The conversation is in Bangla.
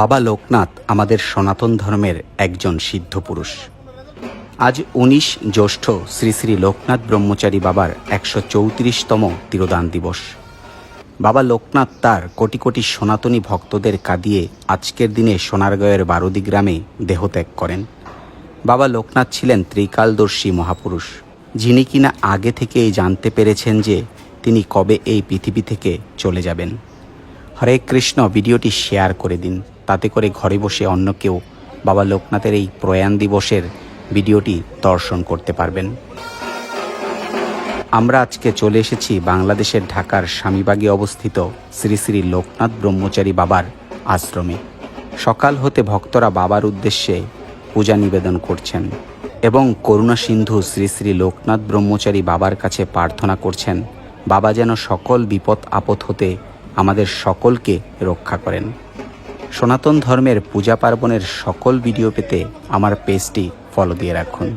বাবা লোকনাথ আমাদের সনাতন ধর্মের একজন সিদ্ধ পুরুষ। আজ উনিশ জ্যৈষ্ঠ শ্রী শ্রী লোকনাথ ব্রহ্মচারী বাবার একশো চৌত্রিশতম তিরোদান দিবস। বাবা লোকনাথ তার কোটি কোটি সনাতনী ভক্তদের কাঁদিয়ে আজকের দিনে সোনারগাঁয়ের বারুদি গ্রামে দেহত্যাগ করেন। বাবা লোকনাথ ছিলেন ত্রিকালদর্শী মহাপুরুষ। যিনি কিনা আগে থেকেই জানতে পেরেছেন যে তিনি কবে এই পৃথিবী থেকে চলে যাবেন। হরে কৃষ্ণ, ভিডিওটি শেয়ার করে দিন। তাতে করে ঘরে বসে অন্য কেউ বাবা লোকনাথের এই প্রয়াণ দিবসের ভিডিওটি দর্শন করতে পারবেন। আমরা আজকে চলে এসেছি বাংলাদেশের ঢাকার স্বামীবাগে অবস্থিত শ্রী শ্রী লোকনাথ ব্রহ্মচারী বাবার আশ্রমে। সকাল হতে ভক্তরা বাবার উদ্দেশ্যে পূজা নিবেদন করছেন এবং করুণা সিন্ধু শ্রী শ্রী লোকনাথ ব্রহ্মচারী বাবার কাছে প্রার্থনা করছেন, বাবা যেন সকল বিপদ আপদ হতে আমাদের সকলকে রক্ষা করেন। সনাতন ধর্মের পূজা পার্বণের সকল ভিডিও পেতে আমার পেজটি ফলো দিয়ে রাখুন।